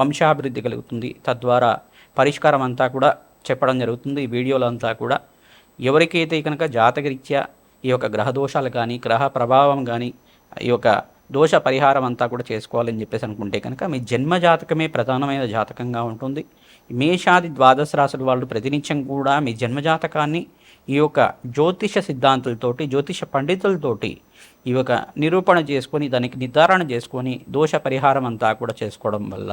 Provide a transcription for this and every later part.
వంశాభివృద్ధి కలుగుతుంది. తద్వారా పరిష్కారం అంతా కూడా చెప్పడం జరుగుతుంది. ఈ వీడియోలో అంతా కూడా ఎవరికైతే కనుక జాతకరీత్యా ఈ యొక్క గ్రహ దోషాలు కానీ గ్రహ ప్రభావం కానీ ఈ యొక్క దోష పరిహారం అంతా కూడా చేసుకోవాలని చెప్పేసి అనుకుంటే కనుక మీ జన్మ జాతకమే ప్రధానమైన జాతకంగా ఉంటుంది. మేషాది ద్వాదశ రాశుల వాళ్ళు ప్రతినిత్యం కూడా మీ జన్మ జాతకాన్ని ఈ యొక్క జ్యోతిష సిద్ధాంతులతోటి జ్యోతిష పండితులతోటి ఈ యొక్క నిరూపణ చేసుకొని దానికి నిర్ధారణ చేసుకొని దోష పరిహారం అంతా కూడా చేసుకోవడం వల్ల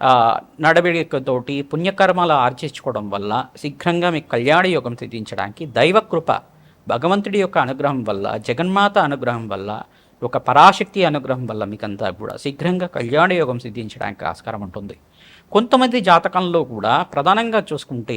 ఆ, నడవడికతోటి పుణ్యకర్మలు ఆర్జించుకోవడం వల్ల శీఘ్రంగా మీకు కళ్యాణ యోగం సిద్ధించడానికి దైవకృప భగవంతుడి యొక్క అనుగ్రహం వల్ల జగన్మాత అనుగ్రహం వల్ల ఒక పరాశక్తి అనుగ్రహం వల్ల మీకంతా కూడా శీఘ్రంగా కళ్యాణ యోగం సిద్ధించడానికి ఆస్కారం ఉంటుంది. కొంతమంది జాతకంలో కూడా ప్రధానంగా చూసుకుంటే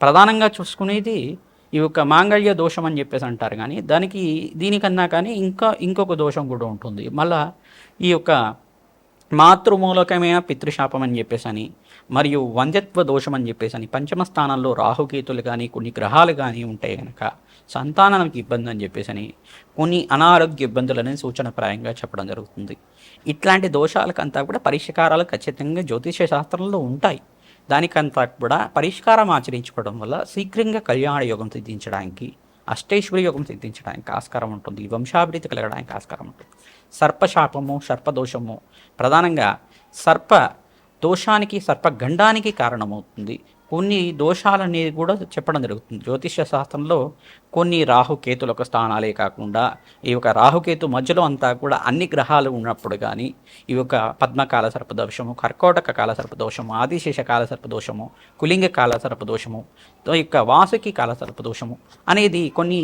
ప్రధానంగా చూసుకునేది ఈ యొక్క మాంగళ్య దోషం అని చెప్పేసి అంటారు కానీ దానికి దీనికన్నా కానీ ఇంకా ఇంకొక దోషం కూడా ఉంటుంది. మళ్ళా ఈ యొక్క మాతృమూలకమైన పితృశాపం అని చెప్పేసని మరియు వంద్యత్వ దోషం అని చెప్పేసని పంచమ స్థానంలో రాహుకేతులు కానీ కొన్ని గ్రహాలు కానీ ఉంటాయి కనుక సంతానానికి ఇబ్బంది అని చెప్పేసని కొన్ని అనారోగ్య ఇబ్బందులని సూచనప్రాయంగా చెప్పడం జరుగుతుంది. ఇట్లాంటి దోషాలకంతా కూడా పరిష్కారాలు ఖచ్చితంగా జ్యోతిష శాస్త్రంలో ఉంటాయి. దానికంతా కూడా పరిష్కారం ఆచరించుకోవడం వల్ల శీఘ్రంగా కళ్యాణ యోగం సిద్ధించడానికి అష్టైశ్వర్య యోగం సిద్ధించడానికి ఆస్కారం ఉంటుంది. వంశాభివృద్ధి కలగడానికి ఆస్కారం ఉంటుంది. సర్పశాపము సర్పదోషము ప్రధానంగా సర్ప దోషానికి సర్పగండానికి కారణమవుతుంది. కొన్ని దోషాలనేది కూడా చెప్పడం జరుగుతుంది. జ్యోతిష శాస్త్రంలో కొన్ని రాహుకేతులకు స్థానాలే కాకుండా ఈ యొక్క రాహుకేతు మధ్యలో అంతా కూడా అన్ని గ్రహాలు ఉన్నప్పుడు కానీ ఈ యొక్క పద్మకాల సర్పదోషము కర్కోటక కాల సర్పదోషము ఆదిశేష కాల సర్పదోషము కులింగ కాల సర్పదోషము ఈ యొక్క వాసుకి కాల సర్పదోషము అనేది కొన్ని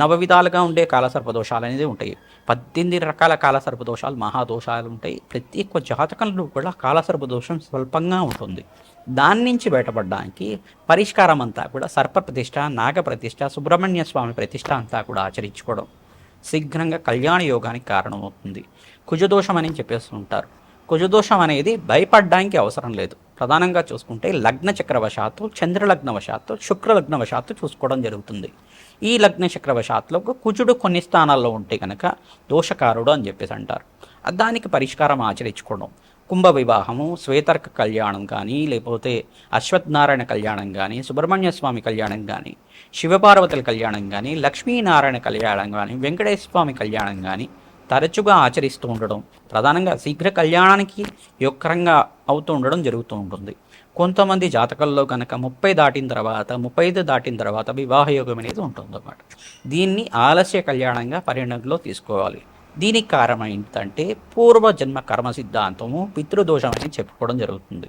నవ విధాలుగా ఉండే కాలసర్పదోషాలు అనేది ఉంటాయి. పద్దెనిమిది రకాల కాలసర్పదోషాలు మహాదోషాలు ఉంటాయి. ప్రతి ఒక్క జాతకంలో కూడా కాలసర్పదోషం స్వల్పంగా ఉంటుంది. దాని నుంచి బయటపడడానికి పరిష్కారం అంతా కూడా సర్ప ప్రతిష్ట నాగ ప్రతిష్ట సుబ్రహ్మణ్య స్వామి ప్రతిష్ట అంతా కూడా ఆచరించుకోవడం శీఘ్రంగా కళ్యాణ యోగానికి కారణమవుతుంది. కుజదోషం అని చెప్పేసి ఉంటారు కుజదోషం అనేది భయపడడానికి అవసరం లేదు. ప్రధానంగా చూసుకుంటే లగ్న చక్రవశాత్తు చంద్రలగ్నవశాత్తు శుక్రలగ్నవశాత్తు చూసుకోవడం జరుగుతుంది. ఈ లగ్న చక్రవశాత్తులో కుజుడు కొన్ని స్థానాల్లో ఉంటే కనుక దోషకారుడు అని చెప్పేసి అంటారు. దానికి పరిష్కారం ఆచరించుకోవడం. కుంభ వివాహము శ్వేతర్క కళ్యాణం కానీ లేకపోతే అశ్వత్థనారాయణ కళ్యాణం కానీ సుబ్రహ్మణ్య స్వామి కళ్యాణం కానీ శివపార్వతుల కళ్యాణం కానీ లక్ష్మీనారాయణ కళ్యాణం కానీ వెంకటేశ్వర స్వామి కళ్యాణం కానీ తరచుగా ఆచరిస్తూ ఉండడం. ప్రధానంగా శీఘ్ర కళ్యాణానికి యొక్కరంగా అవుతూ ఉండడం జరుగుతూ ఉంటుంది. కొంతమంది జాతకంలో కనుక ముప్పై దాటిన తర్వాత ముప్పై ఐదు దాటిన తర్వాత వివాహ యోగం అనేది ఉంటుందన్నమాట. దీన్ని ఆలస్య కళ్యాణంగా పరిగణనలో తీసుకోవాలి. దీనికి కారణం ఏంటంటే పూర్వజన్మ కర్మ సిద్ధాంతము పితృదోషం అని చెప్పుకోవడం జరుగుతుంది.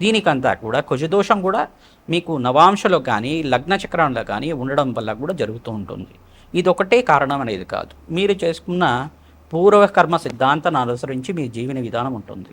దీనికంతా కూడా కుజదోషం కూడా మీకు నవాంశలో కానీ లగ్న చక్రంలో కానీ ఉండడం వల్ల కూడా జరుగుతూ ఉంటుంది. ఇది ఒకటే కారణం అనేది కాదు. మీరు చేసుకున్న పూర్వకర్మ సిద్ధాంతాన్ని అనుసరించి మీ జీవన విధానం ఉంటుంది.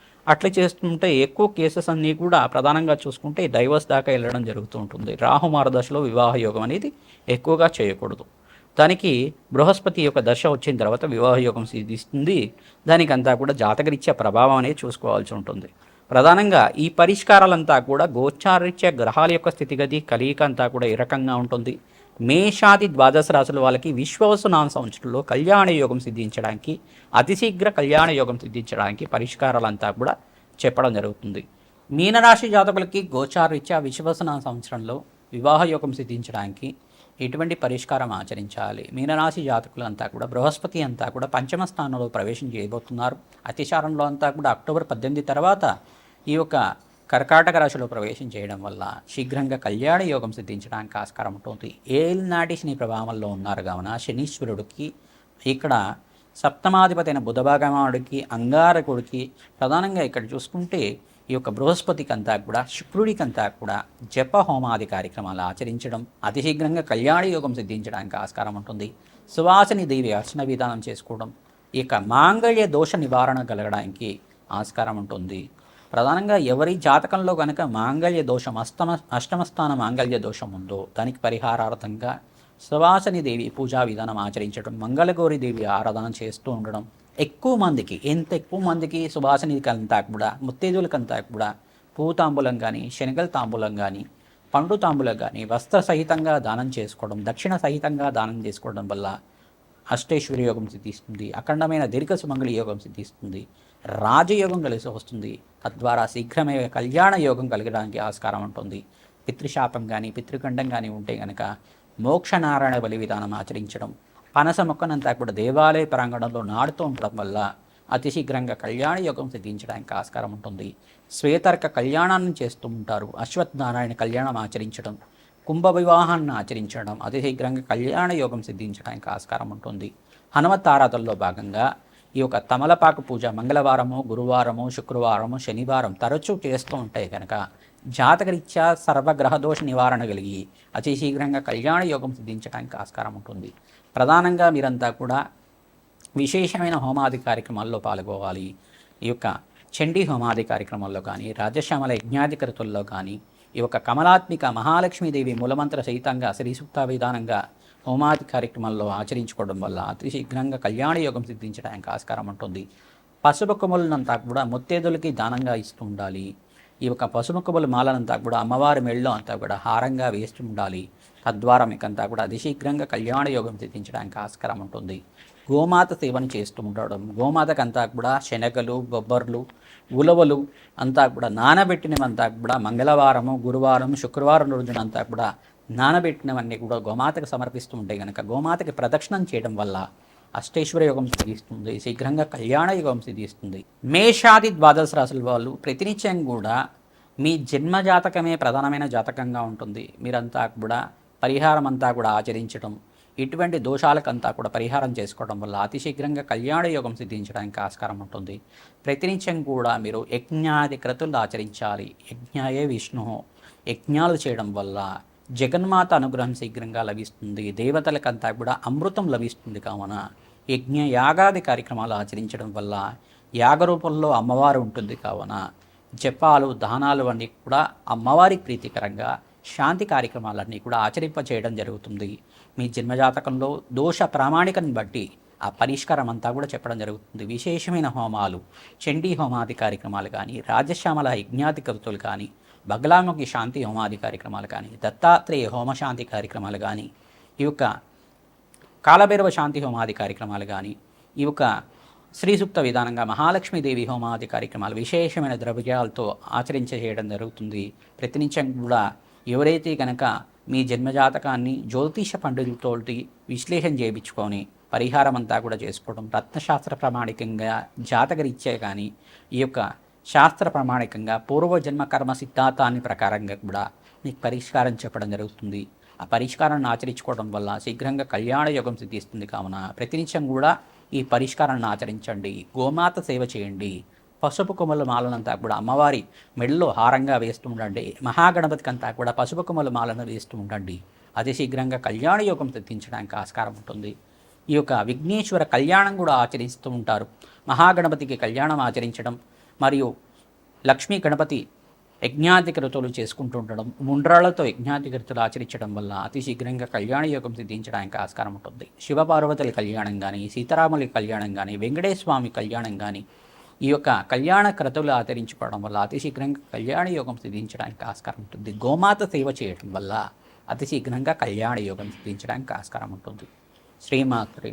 అట్లా చేస్తుంటే ఎక్కువ కేసెస్ అన్నీ కూడా ప్రధానంగా చూసుకుంటే డైవర్స్ దాకా వెళ్ళడం జరుగుతూ ఉంటుంది. రాహుమార దశలో వివాహ యోగం అనేది ఎక్కువగా చేయకూడదు. దానికి బృహస్పతి యొక్క దశ వచ్చిన తర్వాత వివాహ యోగం సిద్ధిస్తుంది. దానికంతా కూడా జాతకరీత్యా ప్రభావం అనేది చూసుకోవాల్సి ఉంటుంది. ప్రధానంగా ఈ పరిష్కారాలంతా కూడా గోచారీత్యా గ్రహాల యొక్క స్థితిగతి కలియిక అంతా కూడా ఈ రకంగా ఉంటుంది? మేషాది ద్వాదశ రాశుల వాళ్ళకి విశ్వవసునామ సంవత్సరంలో కళ్యాణ యోగం సిద్ధించడానికి అతి శీఘ్ర కళ్యాణ యోగం సిద్ధించడానికి పరిష్కారాలంతా కూడా చెప్పడం జరుగుతుంది. మీనరాశి జాతకులకి గోచారీత్యా విశ్వవసునామ సంవత్సరంలో వివాహ యోగం సిద్ధించడానికి ఎటువంటి పరిష్కారం ఆచరించాలి? మీనరాశి జాతకులంతా కూడా బృహస్పతి అంతా కూడా పంచమ స్థానంలో ప్రవేశం చేయబోతున్నారు. అతిచారంలో అంతా కూడా అక్టోబర్ పద్దెనిమిది తర్వాత ఈ యొక్క కర్కాటక రాశిలో ప్రవేశం చేయడం వల్ల శీఘ్రంగా కళ్యాణ యోగం సిద్ధించడానికి ఆస్కారం ఉంటుంది. ఏలినాటి శని ప్రభావంలో ఉన్నారు కావున శనీశ్వరుడికి ఇక్కడ సప్తమాధిపతి అయిన అంగారకుడికి ప్రధానంగా ఇక్కడ చూసుకుంటే ఈ యొక్క బృహస్పతికి అంతా కూడా శుక్రుడికి అంతా కూడా జప హోమాది కార్యక్రమాలు ఆచరించడం అతి శీఘ్రంగా కళ్యాణ యోగం సిద్ధించడానికి ఆస్కారం ఉంటుంది. సువాసని దేవి అర్చన విధానం చేసుకోవడం ఈ యొక్క మాంగళ్య దోష నివారణ కలగడానికి ఆస్కారం ఉంటుంది. ప్రధానంగా ఎవరి జాతకంలో కనుక మాంగళ్య దోషం అష్టమ అష్టమస్థాన మాంగళ్య దోషం ఉందో దానికి పరిహారార్థంగా సువాసని దేవి పూజా విధానం ఆచరించడం మంగళగౌరి దేవి ఆరాధన చేస్తూ ఉండడం ఎక్కువ మందికి ఎంత ఎక్కువ మందికి సువాసనికంతా కూడా ముత్తేజులకంతా కూడా పూతాంబులం కానీ శనగల తాంబూలం కానీ పండు తాంబూలం కానీ వస్త్ర సహితంగా దానం చేసుకోవడం దక్షిణ సహితంగా దానం చేసుకోవడం వల్ల అష్టేశ్వరి యోగం సిద్ధిస్తుంది అఖండమైన దీర్ఘ సుమంగళి యోగం సిద్ధిస్తుంది రాజయోగం కలిసి వస్తుంది తద్వారా శీఘ్రమే కళ్యాణ యోగం కలగడానికి ఆస్కారం ఉంటుంది. పితృశాపం కానీ పితృఖండం కానీ ఉంటే కనుక మోక్షనారాయణ బలి విధానం ఆచరించడం పనస మొక్కనంతా కూడా దేవాలయ ప్రాంగణంలో నాడుతూ ఉండడం వల్ల అతి శీఘ్రంగా కళ్యాణ యోగం సిద్ధించడానికి ఆస్కారం ఉంటుంది. శ్వేతర్క కళ్యాణాన్ని చేస్తూ ఉంటారు. అశ్వత్థనారాయణ కళ్యాణం ఆచరించడం కుంభ వివాహాన్ని ఆచరించడం అతి శీఘ్రంగా కళ్యాణ యోగం సిద్ధించడానికి ఆస్కారం ఉంటుంది. హనుమత్ ఆరాధనలో భాగంగా ఈ యొక్క తమలపాకు పూజ మంగళవారము గురువారము శుక్రవారము శనివారం తరచూ చేస్తూ ఉంటాయి కనుక జాతకరీత్యా సర్వగ్రహదోష నివారణ కలిగి అతి శీఘ్రంగా కళ్యాణ యోగం సిద్ధించడానికి ఆస్కారం ఉంటుంది. ప్రధానంగా మీరంతా కూడా విశేషమైన హోమాది కార్యక్రమాల్లో పాల్గొవాలి. ఈ యొక్క చండీ హోమాది కార్యక్రమాల్లో కానీ రాజశ్యామల యజ్ఞాధికృతుల్లో కానీ ఈ యొక్క కమలాత్మిక మహాలక్ష్మీదేవి మూలమంత్ర సహితంగా శ్రీ సూక్త విధానంగా హోమాది కార్యక్రమాల్లో ఆచరించుకోవడం వల్ల అతి శీఘ్రంగా కళ్యాణ యోగం సిద్ధించడానికి ఆస్కారం ఉంటుంది. పసుపు కొమ్ములనంతా కూడా ముత్తేదులకి దానంగా ఇస్తూ ఉండాలి. ఈ యొక్క పసుపు మాలనంతా కూడా అమ్మవారి మెళ్ళలో అంతా కూడా హారంగా వేస్తూ ఉండాలి. తద్వారా మీకంతా కూడా అతిశీఘ్రంగా కళ్యాణ యోగం సిద్ధించడానికి ఆస్కారం ఉంటుంది. గోమాత సేవను చేస్తూ ఉండడం గోమాతకంతా కూడా శనగలు బొబ్బర్లు ఉలవలు అంతా కూడా నానబెట్టినవంతా కూడా మంగళవారము గురువారం శుక్రవారం రోజునంతా కూడా నానబెట్టినవన్నీ కూడా గోమాతకు సమర్పిస్తూ ఉంటే కనుక గోమాతకి ప్రదక్షిణం చేయడం వల్ల అష్టేశ్వర యోగం సిద్ధిస్తుంది శీఘ్రంగా కళ్యాణ యోగం సిద్ధిస్తుంది. మేషాది ద్వాదశ రాశుల వాళ్ళు ప్రతినిత్యం కూడా మీ జన్మ జాతకమే ప్రధానమైన జాతకంగా ఉంటుంది. మీరంతా కూడా పరిహారం అంతా కూడా ఆచరించడం ఇటువంటి దోషాలకంతా కూడా పరిహారం చేసుకోవడం వల్ల అతి శీఘ్రంగా కళ్యాణ యోగం సిద్ధించడానికి ఆస్కారం ఉంటుంది. ప్రతినిత్యం కూడా మీరు యజ్ఞాది క్రతులు ఆచరించాలి. యజ్ఞాయే విష్ణు. యజ్ఞాలు చేయడం వల్ల జగన్మాత అనుగ్రహం శీఘ్రంగా లభిస్తుంది. దేవతలకంతా కూడా అమృతం లభిస్తుంది కావున యజ్ఞ యాగాది కార్యక్రమాలు ఆచరించడం వల్ల యాగ రూపంలో అమ్మవారు ఉంటుంది కావున జపాలు దానాలు అన్నీ కూడా అమ్మవారి ప్రీతికరంగా శాంతి కార్యక్రమాలన్నీ కూడా ఆచరింప చేయడం జరుగుతుంది. మీ జన్మజాతకంలో దోష ప్రామాణికను బట్టి ఆ పరిష్కారం అంతా కూడా చెప్పడం జరుగుతుంది. విశేషమైన హోమాలు చండీ హోమాది కార్యక్రమాలు కానీ రాజశ్యామల యజ్ఞాది కవితలు కానీ బగలాముఖి శాంతి హోమాది కార్యక్రమాలు కానీ దత్తాత్రేయ హోమశాంతి కార్యక్రమాలు కానీ ఈ యొక్క కాలభైరవ శాంతి హోమాది కార్యక్రమాలు కానీ ఈ యొక్క శ్రీసూక్త విధానంగా మహాలక్ష్మీదేవి హోమాది కార్యక్రమాలు విశేషమైన ద్రవ్యాలతో ఆచరించ చేయడం జరుగుతుంది. ప్రతినిత్యం కూడా ఎవరైతే కనుక మీ జన్మజాతకాన్ని జ్యోతిష పండితులతోటి విశ్లేషణ చేయించుకొని పరిహారం అంతా కూడా చేసుకోవడం రత్నశాస్త్ర ప్రామాణికంగా జాతకరీత్యా కానీ ఈ యొక్క శాస్త్ర ప్రమాణికంగా పూర్వజన్మ కర్మ సిద్ధాంతాన్ని ప్రకారంగా కూడా మీకు పరిష్కారం చెప్పడం జరుగుతుంది. ఆ పరిష్కారాన్ని ఆచరించుకోవడం వల్ల శీఘ్రంగా కళ్యాణ యోగం సిద్ధిస్తుంది. కావున ప్రతినిత్యం కూడా ఈ పరిష్కారాన్ని ఆచరించండి. గోమాత సేవ చేయండి. పసుపు కొమ్మల మాలనంతా కూడా అమ్మవారి మెడలో హారంగా వేస్తూ ఉండండి మహాగణపతికి అంతా కూడా పసుపు కొమ్మల మాలను వేస్తూ ఉండండి అతి శీఘ్రంగా కళ్యాణ యోగం సిద్ధించడానికి ఆస్కారం ఉంటుంది. ఈ యొక్క విఘ్నేశ్వర కళ్యాణం కూడా ఆచరిస్తూ ఉంటారు. మహాగణపతికి కళ్యాణం ఆచరించడం మరియు లక్ష్మీ గణపతి యజ్ఞాధికృతులు చేసుకుంటూ ఉండడం ముండ్రాళ్ళతో యజ్ఞాధికృతులు ఆచరించడం వల్ల అతి శీఘ్రంగా కళ్యాణ యోగం సిద్ధించడానికి ఆస్కారం ఉంటుంది. శివపార్వతుల కళ్యాణం కానీ సీతారాముల కళ్యాణం కానీ వెంకటేశ్వర కళ్యాణం కానీ ఈ యొక్క కళ్యాణ క్రతువులు ఆచరించుకోవడం వల్ల అతి శీఘ్రంగా కళ్యాణ యోగం సిద్ధించడానికి ఆస్కారం ఉంటుంది. గోమాత సేవ చేయడం వల్ల అతి శీఘ్రంగా కళ్యాణ యోగం సిద్ధించడానికి ఆస్కారం ఉంటుంది. శ్రీమాత్రి